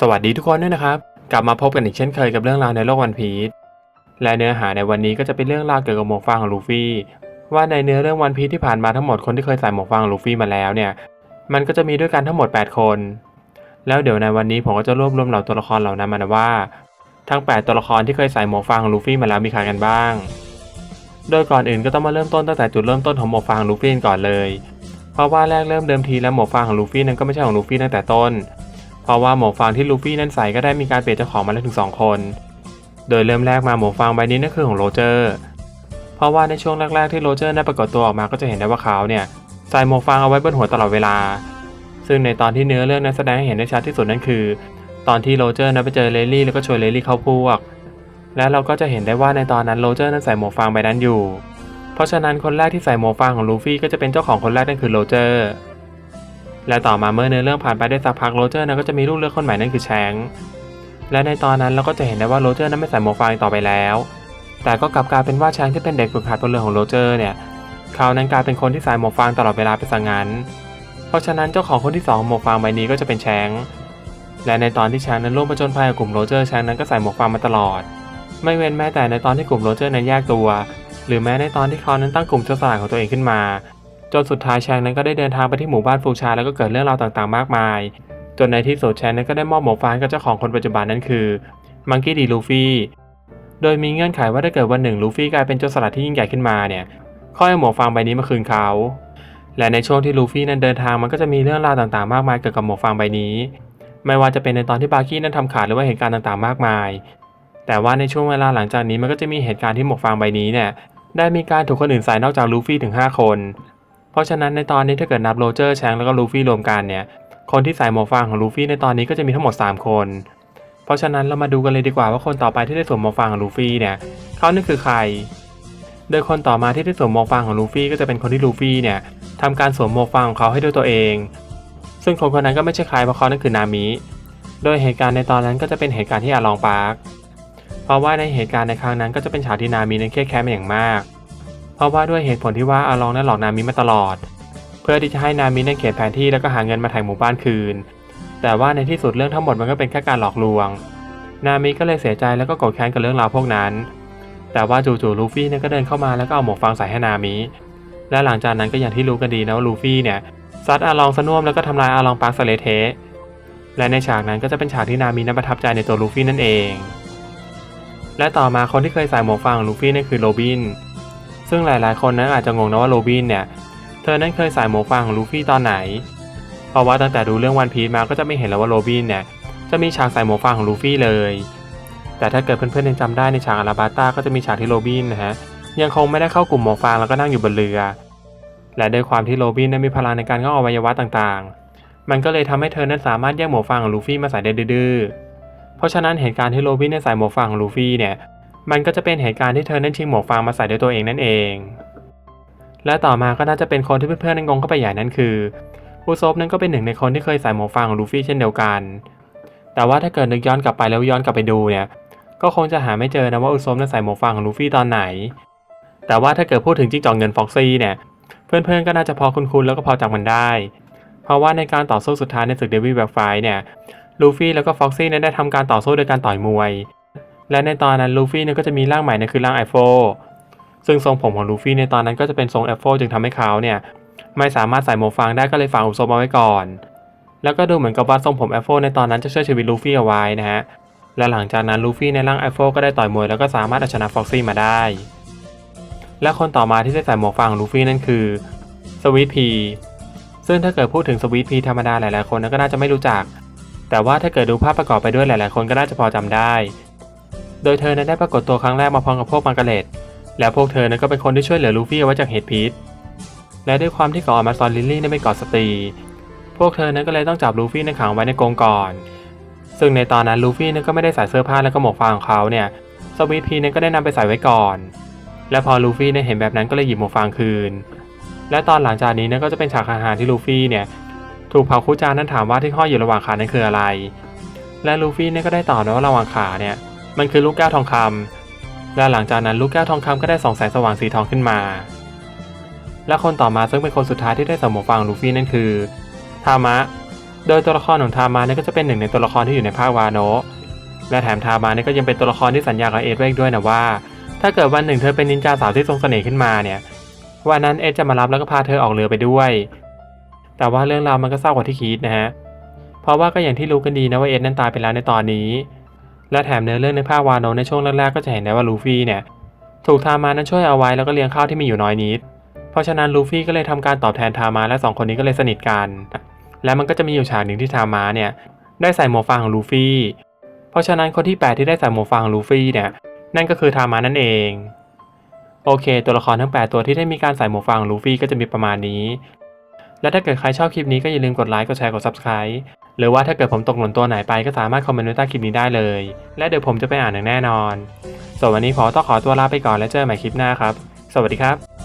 สวัสดีทุกคนด้วยนะครับ กลับมาพบกันอีกเช่นเคยกับเรื่องราวในโลกวันพีชและเนื้อหาในวันนี้ก็จะเป็นเรื่องราวเกี่ยวกับหมวกฟางของลูฟี่ ว่าในเนื้อเรื่องวันพีชที่ผ่านมาทั้งหมดคนที่เคยใส่หมวกฟางของลูฟี่มาแล้วเนี่ย มันก็จะมีด้วยกันทั้งหมด 8 คน แล้วเดี๋ยวในวันนี้ผมก็จะรวบรวมเหล่าตัวละครเหล่านั้นมานะว่า ทั้ง 8 ตัวละครที่เคยใส่หมวกฟางของลูฟี่มาแล้วมีใครกันบ้าง โดยก่อนอื่นก็ต้องมาเริ่มต้นตั้งแต่จุดเริ่มต้นของหมวกฟางของลูฟี่ก่อนเลย เพราะว่าแรกเริ่มเดิมทีแล้วหมวกฟางของลูฟี่นั้นก็ไม่ใช่ของลูฟี่ตั้งแต่ต้น เพราะว่าหมวกฟางที่ลูฟี่นั้นใส่ก็ได้มีการเปลี่ยนเจ้าของมาแล้วถึง 2 คน โดยเริ่มแรกมาหมวกฟางใบนี้นั่นคือของโรเจอร์ เพราะว่าในช่วงแรกๆที่โรเจอร์ได้นปรากฏตัวออกมาก็จะเห็นได้ว่าเขาเนี่ยใส่หมวกฟางเอาไว้บนหัวตลอดเวลา ซึ่งในตอนที่เนื้อเรื่องนั้นแสดงให้เห็นได้ชัดที่สุดนั่นคือ ตอนที่โรเจอร์นั้นไปเจอเลลี่แล้วก็ชวนเลลี่เข้าพวก และเราก็จะเห็นได้ว่าในตอนนั้นโรเจอร์นั้นใส่หมวกฟางใบนั้นอยู่ เพราะฉะนั้นคนแรกที่ใส่หมวกฟางของลูฟี่ก็จะเป็นเจ้าของคนแรกนั่นคือโรเจอร์ และต่อมาเมื่อเนื้อเรื่องผ่านไปได้สักพักโรเจอร์นั้นก็จะมีลูกเลือกคนใหม่นั่นคือแชงและในตอนนั้นเราก็จะเห็นได้ว่าโรเจอร์นั้นไม่ใส่หมวกฟางต่อไปแล้ว แต่ก็กลับกลายเป็นว่าแชงที่เป็นเด็กฝึกหัดบนเรือของโรเจอร์เนี่ยเขานั้นกลายเป็นคนที่ใส่หมวกฟางตลอดเวลาไปซะงั้น เพราะฉะนั้นเจ้าของคนที่สองของหมวกฟางใบนี้ก็จะเป็นแชงและในตอนที่แชงนั้นร่วมผจญภัยกับกลุ่มโรเจอร์แชงนั้นก็ใส่หมวกฟางมาตลอด ไม่เว้นแม้แต่ในตอนที่กลุ่มโรเจอร์นั้นแยกตัว หรือแม้ในตอนที่เขานั้นตั้งกลุ่มเจ้าสลายของตัวเองขึ้นมา จนสุดท้ายแชงนั้นก็ได้เดินทางไปที่หมู่บ้านฟูชาแล้วก็เกิดเรื่องราวต่างๆ มากมาย จนในที่สุดแชงนั้นก็ได้มอบหมวกฟางกับเจ้าของคนปัจจุบันนั้นคือมังกี้ดีลูฟี่โดยมีเงื่อนไขว่าถ้าเกิดวันหนึ่งลูฟี่กลายเป็นโจรสลัดที่ยิ่งใหญ่ขึ้นมาเนี่ยค่อยหมวกฟางใบนี้มาคืนเขาและในช่วงที่ลูฟี่นั้นเดินทางมันก็จะมีเรื่องราวต่างๆ มากมายเกี่ยวกับหมวกฟางใบนี้ ไม่ว่าจะเป็นในตอนที่บาร์กี้นั้นทำขาดหรือว่าเหตุการณ์ต่างๆ มากมาย แต่ว่าในช่วงเวลาหลังจากนี้มันก็จะมีเหตุการณ์ที่หมวกฟางใบนี้เนี่ยได้มีการถูกคนอื่นใส่นอกจากลูฟี่ถึง 5 คน เพราะฉะนั้นในตอนนี้ถ้าเกิดนับโรเจอร์แชงแล้วก็ลูฟี่รวมกันเนี่ย คนที่ใส่หมวกฟางของลูฟี่ในตอนนี้ก็จะมีทั้งหมด 3 คน เพราะฉะนั้นเรามาดูกันเลยดีกว่าว่าคนต่อไปที่ได้สวมหมวกฟางของลูฟี่เนี่ยเขานั่นคือใคร โดยคนต่อมาที่ได้สวมหมวกฟางของลูฟี่ก็จะเป็นคนที่ลูฟี่เนี่ยทำการสวมหมวกฟางของเขาให้ด้วยตัวเอง ซึ่งคนคนนั้นก็ไม่ใช่ใครเพราะเขานั่นคือนามิโดยเหตุการณ์ในตอนนั้นก็จะเป็นเหตุการณ์ที่อาลองปาร์คเพราะว่าในเหตุการณ์ในครั้งนั้นก็จะเป็นฉากที่นามินั้นเครียดแค้นเป็นอย่างมาก เพราะว่าด้วยเหตุผลที่ว่าอาลองนั้นหลอกนามิมาตลอด เพื่อที่จะให้นามินั้นเขียนแผนที่แล้วก็หาเงินมาถ่ายหมู่บ้านคืน แต่ว่าในที่สุดเรื่องทั้งหมดมันก็เป็นแค่การหลอกลวง นามิก็เลยเสียใจแล้วก็โกรธแค้นกับเรื่องราวพวกนั้น แต่ว่าจู่ๆลูฟี่นั้นก็เดินเข้ามาแล้วก็เอาหมวกฟางใส่ให้นามิ และหลังจากนั้นก็อย่างที่รู้กันดีนะว่าลูฟี่เนี่ยซัดอาลองสน่วมแล้วก็ทำลายอาลองปาร์คสเลเทและในฉากนั้นก็จะเป็นฉากที่นามินั้นประทับใจในตัวลูฟี่นั่นเอง และต่อมาคนที่เคยใส่หมวกฟางลูฟี่นั่นคือโรบิน ซึ่งหลายๆ คนนั้นอาจจะงงนะว่าโรบินเนี่ย เธอนั้นเคยใส่หมวกฟางของลูฟี่ตอนไหน เพราะว่าตั้งแต่ดูเรื่องวันพีซมาก็จะไม่เห็นแล้วว่าโรบินเนี่ยจะมีฉากใส่หมวกฟางของลูฟี่เลย แต่ถ้าเกิดเพื่อนๆยังจำได้ในฉากอาราบาต้าก็จะมีฉากที่โรบินนะฮะยังคงไม่ได้เข้ากลุ่มหมวกฟางแล้วก็นั่งอยู่บนเรือ และด้วยความที่โรบินนั้นมีพลังในการงอกอวัยวะต่างๆ มันก็เลยทำให้เธอนั้นสามารถแยกหมวกฟางของลูฟี่มาใส่ได้ดื้อเพราะฉะนั้นเหตุการณ์ที่โรบินได้ใส่หมวกฟางของลูฟี่เนี่ย มันก็จะเป็นเหตุการณ์ที่เธอนั้นชิงหมวกฟางมาใส่ด้วยตัวเองนั่นเอง และต่อมาก็น่าจะเป็นคนที่เพื่อนๆนั้นงงเข้าไปใหญ่นั่นคืออุซบนั้นก็เป็นหนึ่งในคนที่เคยใส่หมวกฟางของลูฟี่เช่นเดียวกัน แต่ว่าถ้าเกิดนึกย้อนกลับไปแล้วย้อนกลับไปดูเนี่ย ก็คงจะหาไม่เจอนะว่าอุซบนั้นใส่หมวกฟางของลูฟี่ตอนไหน แต่ว่าถ้าเกิดพูดถึงจิ้งจอกเงินฟ็อกซี่เนี่ย เพื่อนๆก็น่าจะพอคุ้นๆแล้วก็พอจำมันได้ เพราะว่าในการต่อสู้สุดท้ายในศึกเดวิลแบ็กไฟเนี่ย ลูฟี่แล้วก็ฟ็อกซี่นั้นได้ทำการต่อสู้โดยการต่อยมวย และในตอนนั้นลูฟี่เนี่ยก็จะมีร่างใหม่นั่นคือร่างไอโฟซึ่งทรงผมของลูฟี่ในตอนนั้นก็จะเป็นทรงไอโฟจึงทำให้เขาเนี่ยไม่สามารถใส่หมวกฟางได้ก็เลยฝังอุซบเอาไว้ก่อน แล้วก็ดูเหมือนกับว่าทรงผมไอโฟในตอนนั้นจะช่วยชีวิตลูฟี่เอาไว้นะฮะและหลังจากนั้นลูฟี่ในร่างไอโฟก็ได้ต่อยมวยแล้วก็สามารถเอาชนะฟ็อกซี่มาได้ และคนต่อมาที่ได้ใส่หมวกฟางของลูฟี่นั่นคือสวีทพีซึ่งถ้าเกิดพูดถึงสวีทพีธรรมดาหลายๆคนก็น่าจะไม่รู้จัก แต่ว่าถ้าเกิดดูภาพประกอบไปด้วยหลาย ๆ คนก็น่าจะพอจำได้ โดยเธอนั้นได้ปรากฏตัวครั้งแรกมาพร้อมกับพวกมังกรเลตและพวกเธอนั้นก็เป็นคนที่ช่วยเหลือลูฟี่เอาไว้จากเหตุพิษ และด้วยความที่เกาะมาซอนลิลลี่นั้นเป็นเกาะสตรี พวกเธอนั้นก็เลยต้องจับลูฟี่นั้นขังไว้ในกรงก่อน ซึ่งในตอนนั้นลูฟี่นั้นก็ไม่ได้ใส่เสื้อผ้าและก็หมวกฟางของเขาเนี่ย สวีทพีนั้นก็ได้นำไปใส่ไว้ก่อน และพอลูฟี่เนี่ยเห็นแบบนั้นก็เลยหยิบหมวกฟางคืน และตอนหลังจากนี้เนี่ยก็จะเป็นฉากอาหารที่ลูฟี่เนี่ยถูกเผาคุจานั้นถามว่าที่ห้อยอยู่ระหว่างขานั้นคืออะไร และลูฟี่เนี่ยก็ได้ตอบนะว่าระหว่างขาเนี่ย มันคือลูกแก้วทองคำและหลังจากนั้นลูกแก้วทองคำก็ได้ส่องแสงสว่างสีทองขึ้นมา และคนต่อมาซึ่งเป็นคนสุดท้ายที่ได้สวมหมวกฟางลูฟี่นั่นคือทามะ โดยตัวละครของทามาเนี่ก็จะเป็นหนึ่งในตัวละครที่อยู่ในภาควาโนะและแถมทามานี่ก็ยังเป็นตัวละครที่สัญญากับเอสไว้อีกด้วยนะว่า ถ้าเกิดวันหนึ่งเธอเป็นนินจาสาวที่ทรงเสน่ห์ขึ้นมาเนี่ยวันนั้นเอสจะมารับแล้วก็พาเธอออกเรือไปด้วย แต่ว่าเรื่องราวมันก็เศร้ากว่าที่คิดนะฮะ เพราะว่าก็อย่างที่รู้กันดีนะว่าเอ็ดนั้นตายไปแล้วในตอนนี้ และแถมเนื้อเรื่องในภาควาโนในช่วงแรกๆก็จะเห็นได้ว่าลูฟี่เนี่ยถูกทามานั้นช่วยเอาไว้แล้วก็เลี้ยงข้าวที่มีอยู่น้อยนิด เพราะฉะนั้นลูฟี่ก็เลยทำการตอบแทนทามาและสองคนนี้ก็เลยสนิทกัน และมันก็จะมีอยู่ฉากหนึ่งที่ทามาเนี่ยได้ใส่หมวกฟางของลูฟี่ เพราะฉะนั้นคนที่แปดที่ได้ใส่หมวกฟางของลูฟี่เนี่ยนั่นก็คือทามานั่นเอง โอเค ตัวละครทั้ง 8 ตัวที่ได้มีการใส่หมวกฟางของลูฟี่ก็จะมีประมาณนี้ และถ้าเกิดใครชอบคลิปนี้ก็อย่าลืมกดไลค์ กดแชร์ กด Subscribe หรือว่าถ้าเกิดผมตกหล่นตัวไหนไปก็สามารถคอมเมนต์ไว้ใต้คลิปนี้ได้เลย และเดี๋ยวผมจะไปอ่านอย่างแน่นอน ส่วนวันนี้ขอต้องขอตัวลาไปก่อนและเจอกันใหม่คลิปหน้าครับ สวัสดีครับ